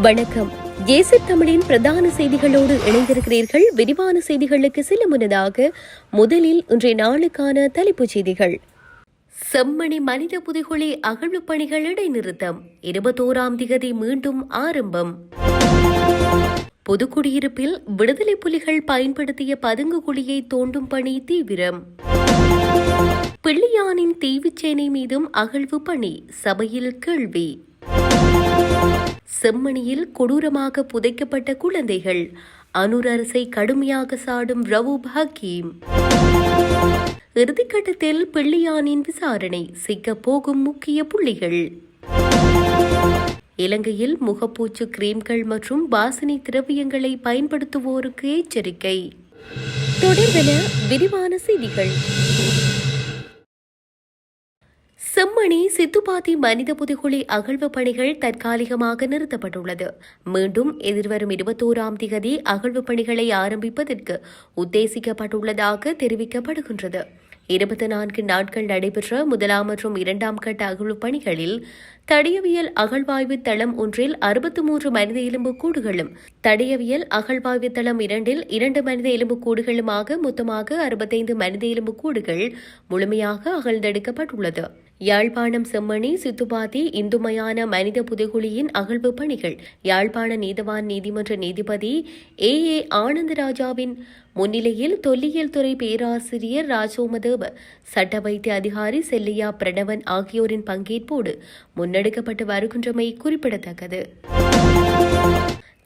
வணக்கம். ஏசி தமிழின் பிரதான செய்திகளோடு இணைந்திருக்கிறீர்கள். விரிவான செய்திகளுக்கு சில முன்னதாக முதலில் இன்றைய நாளுக்கான தலைப்புச் செய்திகள். செம்மணி மனித புதைகுழி அகழ்வு பணிகள் இடைநிறுத்தம். இருபத்தோராம் திகதி மீண்டும் ஆரம்பம். பொதுக்குடியிருப்பில் விடுதலை புலிகள் பயன்படுத்திய பதுங்கு குழியை தோண்டும் பணி தீவிரம். பிள்ளையானின் தீவுச்சேனை மீதும் அகழ்வு பணி சபையில் கேள்வி. செம்மணியில் கொடூரமாக புதைக்கப்பட்ட குழந்தைகள். அனுர் அரசை கடுமையாக சாடும் ரவூப் ஹக்கீம் இறுதிக்கட்டத்தில் பிள்ளையானின் விசாரணை சிக்க போகும் முக்கிய புள்ளிகள். இலங்கையில் முகப்பூச்சு கிரீம்கள் மற்றும் வாசனை திரவியங்களை பயன்படுத்துவோருக்கு எச்சரிக்கை. தொடர்பென விரிவான செய்திகள். செம்மணி சித்துப்பாத்தி மனித புதைகுழி அகழ்வு பணிகள் தற்காலிகமாக நிறுத்தப்பட்டுள்ளது. மீண்டும் எதிர்வரும் இருபத்தோராம் திகதி அகழ்வு பணிகளை ஆரம்பிப்பதற்கு உத்தேசிக்கப்பட்டுள்ளதாக தெரிவிக்கப்படுகின்றது. இருபத்தி நான்கு நாட்கள் நடைபெற்ற முதலாம் மற்றும் இரண்டாம் கட்ட அகழ்வு பணிகளில் தடியவியல் அகழ்வாய்வு தளம் ஒன்றில் அறுபத்தி மூன்று மனித எலும்பு கூடுகளும் தடியவியல் அகழ்வாய்வு தளம் இரண்டில் இரண்டு மனித எலும்பு கூடுகளுமாக மொத்தமாக அறுபத்தைந்து மனித எலும்பு கூடுகள் முழுமையாக அகழ்ந்தெடுக்கப்பட்டுள்ளது. யாழ்ப்பாணம் செம்மணி சித்துபாதி இந்துமயான மனித புதைகுழியின் அகழ்வு பணிகள். யாழ்ப்பாண நீதவான் நீதிமன்ற நீதிபதி ஏ. ஏ. ஆனந்தராஜாவின் முன்னிலையில் தொல்லியல் துறை பேராசிரியர் ராஜோமதேவ சட்ட வைத்திய அதிகாரி செல்லையா பிரணவன் ஆகியோரின் பங்கேற்போடு முன்னெடுக்கப்பட்டு வருகின்றமை குறிப்பிடத்தக்கது.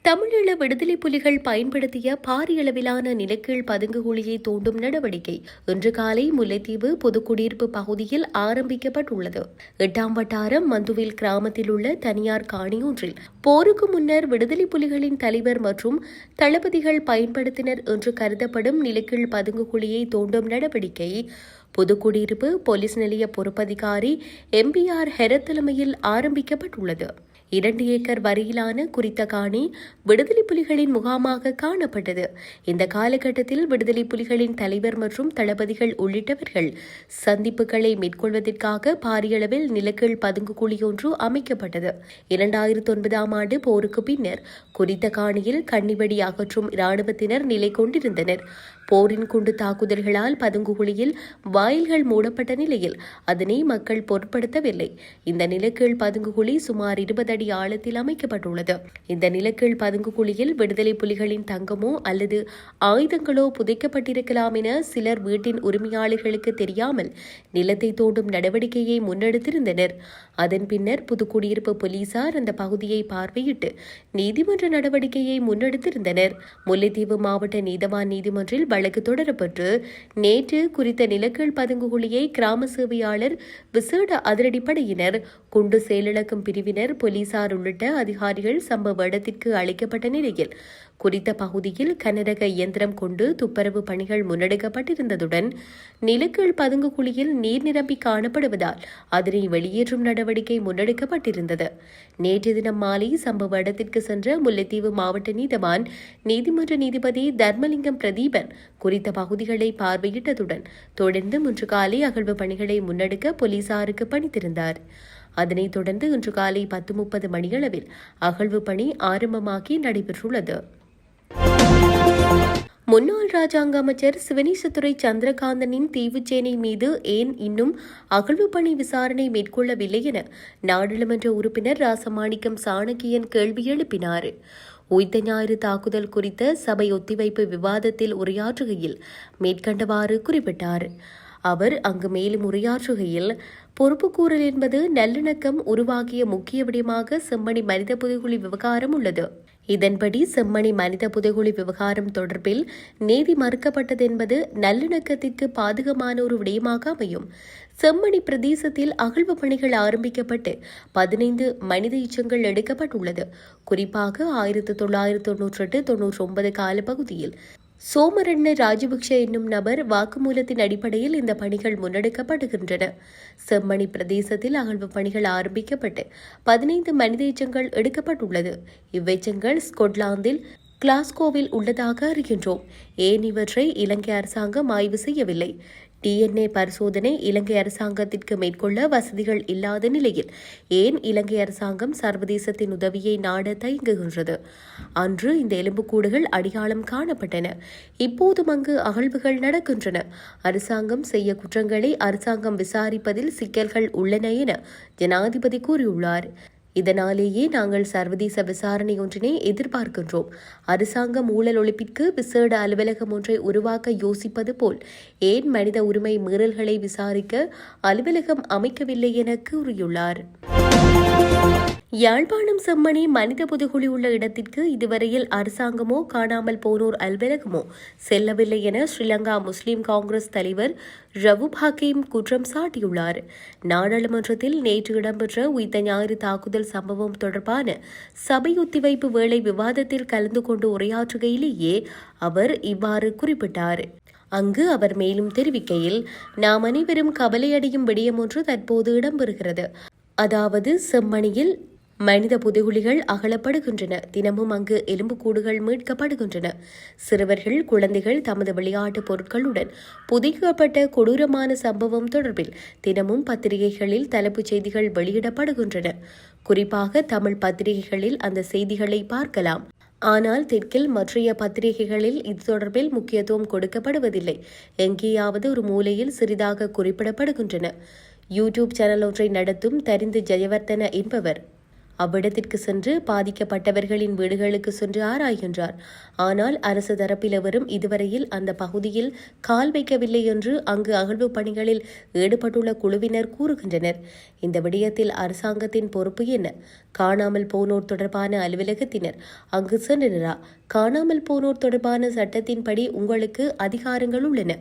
தமிழீழ விடுதலை புலிகள் பயன்படுத்திய பாரியளவிலான நிலக்கீழ் பதுங்கு குழியை தோண்டும் நடவடிக்கை இன்று காலை முல்லைத்தீவு பொதுக்குடியிருப்பு பகுதியில் ஆரம்பிக்கப்பட்டுள்ளது. எட்டாம் வட்டாரம் மந்துவில் கிராமத்தில் உள்ள தனியார் காணியொன்றில் போருக்கு முன்னர் விடுதலை புலிகளின் தலைவர் மற்றும் தளபதிகள் பயன்படுத்தினர் என்று கருதப்படும் நிலக்கீழ் பதுங்கு குழியை தோண்டும் நடவடிக்கை பொதுக்குடியிருப்பு போலீஸ் நிலைய பொறுப்பதிகாரி எம்பிஆர் ஹெரத் தலைமையில் ஆரம்பிக்கப்பட்டுள்ளது. இரண்டு ஏக்கர் வரையிலான குறித்த காணி விடுதலை புலிகளின் முகாமாக காணப்பட்டது. இந்த காலகட்டத்தில் விடுதலை புலிகளின் தலைவர் மற்றும் தளபதிகள் உள்ளிட்டவர்கள் சந்திப்புகளை மேற்கொள்வதற்காக பாரியளவில் நிலக்கீழ் பதுங்கு குழி ஒன்று அமைக்கப்பட்டது. இரண்டாயிரத்தி ஒன்பதாம் ஆண்டு போருக்கு பின்னர் குறித்த காணியில் கண்ணிவெடி அகற்றும் இராணுவத்தினர் நிலை கொண்டிருந்தனர். போரின் குண்டு தாக்குதல்களால் பதுங்குகுழியில் வாயில்கள் மூடப்பட்ட நிலையில் அதனை மக்கள் பொருட்படுத்தவில்லை. இந்த நிலக்கீழ் பதுங்குகுழி சுமார் இருபது அடி ஆழத்தில் அமைக்கப்பட்டுள்ளது. இந்த நிலக்கீழ் பதுங்குகுழியில் விடுதலை புலிகளின் தங்கமோ அல்லது ஆயுதங்களோ புதைக்கப்பட்டிருக்கலாம் என சிலர் வீட்டின் உரிமையாளர்களுக்கு தெரியாமல் நிலத்தை தோண்டும் நடவடிக்கையை முன்னெடுத்திருந்தனர். அதன் பின்னர் புதுக்குடியிருப்பு போலீசார் அந்த பகுதியை பார்வையிட்டு நீதிமன்ற நடவடிக்கையை முன்னெடுத்திருந்தனர். முல்லைத்தீவு மாவட்ட நீதவான் நீதிமன்றில் வழக்கு தொடரப்பட்டு நேற்று குறித்த நிலக்கீழ் பதுங்குகுழியை கிராம சேவையாளர் விசேட அதிரடிப்படையினர் குண்டு செயலிழக்கும் பிரிவினர் போலீசார் உள்ளிட்ட அதிகாரிகள் சம்பவ இடத்திற்கு அழைக்கப்பட்ட நிலையில் குறித்த பகுதியில் கனரக இயந்திரம் கொண்டு துப்புரவு பணிகள் முன்னெடுக்கப்பட்டிருந்ததுடன் நிலக்கீழ் பதுங்கு குழியில் நீர் நிரம்பி காணப்படுவதால் அதனை வெளியேற்றும் நடவடிக்கை முன்னெடுக்கப்பட்டிருந்தது. நேற்று தினம் மாலை சம்பவ இடத்திற்கு சென்ற முல்லைத்தீவு மாவட்ட நீதவான் நீதிமன்ற நீதிபதி தர்மலிங்கம் பிரதீபன் குறித்த பகுதிகளை பார்வையிட்டதுடன் தொடர்ந்து இன்று காலை அகழ்வு பணிகளை முன்னெடுக்க போலீசாருக்கு பணித்திருந்தார். அதனைத் தொடர்ந்து இன்று காலை பத்து முப்பது மணியளவில் அகழ்வு பணி ஆரம்பமாகி நடைபெற்றுள்ளது. முன்னாள் ராஜாங்க அமைச்சர் சிவனேசத்துறை சந்திரகாந்தனின் தீவுச்சேனை மீது ஏன் இன்னும் அகழ்வு பணி விசாரணை மேற்கொள்ளவில்லை என நாடாளுமன்ற உறுப்பினர் ராசமாணிக்கம் சாணக்கியன் கேள்வி எழுப்பினார். உய்த ஞாயிறு தாக்குதல் குறித்த சபை ஒத்திவைப்பு விவாதத்தில் உரையாற்றுகையில் மேற்கண்டவாறு குறிப்பிட்டார். அவர் அங்கு மேலும் உரையாற்றுகையில் பொறுப்புக்கூறல் என்பது நல்லிணக்கம் உருவாகிய முக்கிய விடயமாக செம்மணி மனித புதுகுழி விவகாரம் உள்ளது. இதன்படி செம்மணி மனித புதைகுழி விவகாரம் தொடர்பில் நீதி மறுக்கப்பட்டது என்பது நல்லிணக்கத்திற்கு பாதகமான ஒரு விடயமாக அமையும். செம்மணி பிரதேசத்தில் அகழ்வு பணிகள் ஆரம்பிக்கப்பட்டு பதினைந்து மனித இச்சங்கள் எடுக்கப்பட்டுள்ளது. குறிப்பாக ஆயிரத்தி தொள்ளாயிரத்தி தொன்னூற்றி எட்டு தொன்னூற்றி ஒன்பது காலப்பகுதியில் சோமரண்ண ராஜபக்ஷ என்னும் நபர் வாக்குமூலத்தின் அடிப்படையில் இந்த பணிகள் முன்னெடுக்கப்படுகின்றன. செம்மணி பிரதேசத்தில் அகழ்வு பணிகள் ஆரம்பிக்கப்பட்டு பதினைந்து மனித எச்சங்கள் எடுக்கப்பட்டுள்ளது. இவ்வெச்சங்கள் ஸ்கொட்லாந்தில் கிளாஸ்கோவில் உள்ளதாக அறிகின்றோம். ஏன் இவற்றை இலங்கை அரசாங்கம் ஆய்வு செய்யவில்லை? டிஎன்ஏ பரிசோதனை இலங்கை அரசாங்கத்திற்கு மேற்கொள்ள வசதிகள் இல்லாத நிலையில் ஏன் இலங்கை அரசாங்கம் சர்வதேசத்தின் உதவியை நாட தயங்குகின்றது? அன்று இந்த எலும்புக்கூடுகள் அடையாளம் காணப்பட்டன. இப்போதும் அங்கு அகழ்வுகள் நடக்கின்றன. அரசாங்கம் செய்ய குற்றங்களை அரசாங்கம் விசாரிப்பதில் சிக்கல்கள் உள்ளன என ஜனாதிபதி கூறியுள்ளார். இதனாலேயே நாங்கள் சர்வதேச விசாரணை ஒன்றினை எதிர்பார்க்கின்றோம். அரசாங்கம் ஊழல் ஒழிப்பிற்கு விசேட அலுவலகம் ஒன்றை உருவாக்க யோசிப்பது போல் ஏன் மனித உரிமை மீறல்களை விசாரிக்க அலுவலகம் அமைக்கவில்லை என கூறியுள்ளார். யாழ்ப்பாணம் செம்மணி மனித புதுகுழி உள்ள இடத்திற்கு இதுவரையில் அரசாங்கமோ காணாமல் போனோர் அலுவலகமோ செல்லவில்லை என ஸ்ரீலங்கா முஸ்லிம் காங்கிரஸ் தலைவர் ரவுப் ஹக்கீம் குற்றம் சாட்டியுள்ளார். நாடாளுமன்றத்தில் நேற்று இடம்பெற்ற உயிர்த்த ஞாயிறு தாக்குதல் சம்பவம் தொடர்பான சபை ஒத்திவைப்பு வேளை விவாதத்தில் கலந்து கொண்டு உரையாற்றுகையிலேயே அவர் இவ்வாறு குறிப்பிட்டார். அங்கு அவர் மேலும் தெரிவிக்கையில் நாம் அனைவரும் கவலையடையும் விடயம் ஒன்று தற்போது இடம்பெறுகிறது. அதாவது செம்மணியில் மனித புதைகுழிகள் அகலப்படுகின்றன. தினமும் அங்கு எலும்புக்கூடுகள் மீட்கப்படுகின்றன. சிறுவர்கள் குழந்தைகள் தமது விளையாட்டுப் பொருட்களுடன் புதைக்கப்பட்ட கொடூரமான சம்பவம் தொடர்பில் தினமும் பத்திரிகைகளில் தலைப்புச் செய்திகள் வெளியிடப்படுகின்றன. குறிப்பாக தமிழ் பத்திரிகைகளில் அந்த செய்திகளை பார்க்கலாம். ஆனால் தெற்கில் மற்றைய பத்திரிகைகளில் இது தொடர்பில் முக்கியத்துவம் கொடுக்கப்படுவதில்லை. எங்கேயாவது ஒரு மூலையில் சிறிதாக குறிப்பிடப்படுகின்றன. யூடியூப் சேனல் ஒன்றை நடத்தும் தரிந்து ஜெயவர்த்தன என்பவர். அவ்விடத்திற்கு சென்று பாதிக்கப்பட்டவர்களின் வீடுகளுக்கு சென்று ஆராய்கின்றார். ஆனால் அரசு தரப்பில் அவரும் இதுவரையில் அந்த பகுதியில் கால் வைக்கவில்லை என்று அங்கு அகழ்வு பணிகளில் ஈடுபட்டுள்ள குழுவினர் கூறுகின்றனர். இந்த விடயத்தில் அரசாங்கத்தின் பொறுப்பு என்ன? காணாமல் போனோர் தொடர்பான அலுவலகத்தினர். அங்கு சென்றனரா காணாமல் போனோர் தொடர்பான சட்டத்தின்படி உங்களுக்கு அதிகாரங்கள் உள்ளன.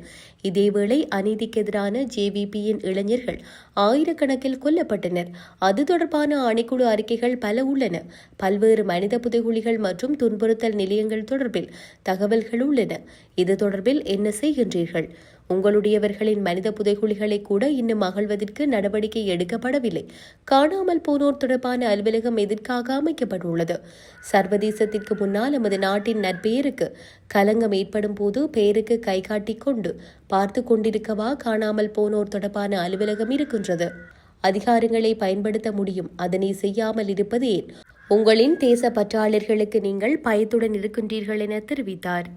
இதேவேளை அநீதிக்கு எதிரான ஜேவிபியின் இளைஞர்கள் ஆயிரக்கணக்கில் கொல்லப்பட்டனர். அது தொடர்பான ஆணைக்குழு அறிக்கைகள் பல உள்ளன. பல்வேறு மனித புதைகுழிகள் மற்றும் துன்புறுத்தல் நிலையங்கள் தொடர்பில் தகவல்கள் உள்ளன. இது தொடர்பில் என்ன செய்கின்றீர்கள்? உங்களுடையவர்களின் மனித புதைகுழிகளை கூட இன்னும் அகழ்வதற்கு நடவடிக்கை எடுக்கப்படவில்லை. காணாமல் போனோர் தொடர்பான அலுவலகம் எதற்காக அமைக்கப்பட்டுள்ளது? சர்வதேசத்திற்கு முன்னால் நமது நாட்டின் நற்பெயருக்கு கலங்கம் ஏற்படும் போது பெயருக்கு கை கொண்டு பார்த்து கொண்டிருக்கவா காணாமல் போனோர் தொடர்பான அலுவலகம் இருக்கின்றது. அதிகாரங்களை பயன்படுத்த முடியும். அதனை செய்யாமல் இருப்பது ஏன்? உங்களின் தேச பற்றாளர்களுக்கு நீங்கள் பயத்துடன் இருக்கின்றீர்கள் என தெரிவித்தார்.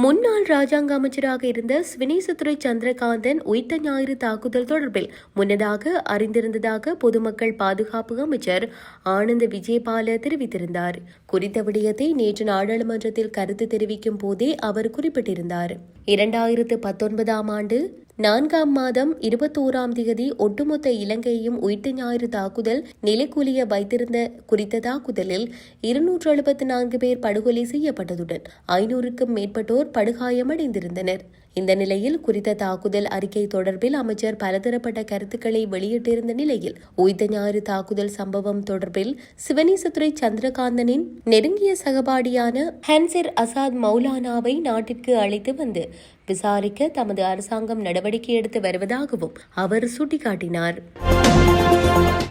முன்னாள் ராஜாங்க அமைச்சராக இருந்த ஸ்வினேசதுரை சந்திரகாந்தன் உயிர்த்த ஞாயிறு தாக்குதல் தொடர்பில் முன்னதாக அறிந்திருந்ததாக பொதுமக்கள் பாதுகாப்பு அமைச்சர் ஆனந்த விஜயபால தெரிவித்திருந்தார். குறித்த விடயத்தை நேற்று நாடாளுமன்றத்தில் கருத்து தெரிவிக்கும் போதே அவர் குறிப்பிட்டிருந்தார். இரண்டாயிரத்து பத்தொன்பதாம் ஆண்டு நான்காம் மாதம் இருபத்தோராம் தேதி ஒட்டுமொத்த இலங்கையையும் உயிர்த்த ஞாயிறு தாக்குதல் நிலைக்குலிய வைத்திருந்த குறித்த தாக்குதலில் இருநூற்று எழுபத்தி நான்கு பேர் படுகொலை செய்யப்பட்டதுடன் ஐநூறுக்கும் மேற்பட்டோர் படுகாயமடைந்திருந்தனர். இந்த நிலையில் குறித்த தாக்குதல் அறிக்கை தொடர்பில் அமைச்சர் பலதரப்பட்ட கருத்துக்களை வெளியிட்டிருந்த நிலையில் உய்த ஞாயிறு தாக்குதல் சம்பவம் தொடர்பில் சிவனேசத்துறை சந்திரகாந்தனின் நெருங்கிய சகபாடியான ஹன்சிர் அசாத் மௌலானாவை நாட்டிற்கு அழைத்து வந்து விசாரிக்க தமது அரசாங்கம் நடவடிக்கை எடுத்து வருவதாகவும் அவர் சுட்டிக்காட்டினார்.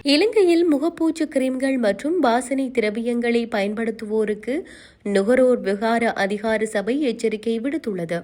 இலங்கையில் முகப்பூச்சு கிரீம்கள் மற்றும் வாசனை திரவியங்களை பயன்படுத்துவோருக்கு நுகரோர் விகார அதிகார சபை எச்சரிக்கை விடுத்துள்ளது.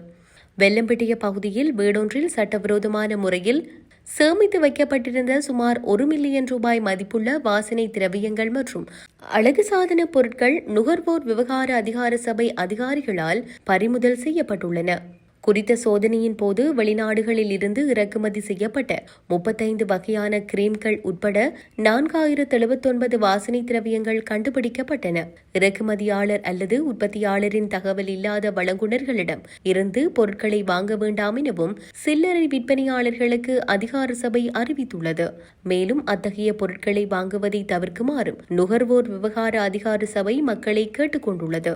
வெள்ளம்பட்டிய பகுதியில் வீடொன்றில் சட்டவிரோதமான முறையில் சேமித்து வைக்கப்பட்டிருந்த சுமார் ஒரு மில்லியன் ரூபாய் மதிப்புள்ள வாசனை திரவியங்கள் மற்றும் அழகு சாதன பொருட்கள் நுகர்வோர் விவகார அதிகார சபை அதிகாரிகளால் பறிமுதல் செய்யப்பட்டுள்ளன. குறித்த சோதனையின் போது வெளிநாடுகளில் இருந்து இறக்குமதி செய்யப்பட்ட முப்பத்தைந்து வகையான கிரீம்கள் உட்பட நான்காயிரத்து எழுபத்தொன்பது வாசனை திரவியங்கள் கண்டுபிடிக்கப்பட்டன. இறக்குமதியாளர் அல்லது உற்பத்தியாளரின் தகவல் இல்லாத வழங்குனர்களிடம் இருந்து பொருட்களை வாங்க வேண்டாம் எனவும் சில்லறை விற்பனையாளர்களுக்கு அதிகார சபை அறிவித்துள்ளது. மேலும் அத்தகைய பொருட்களை வாங்குவதை தவிர்க்குமாறும் நுகர்வோர் விவகார அதிகார சபை மக்களை கேட்டுக்கொண்டுள்ளது.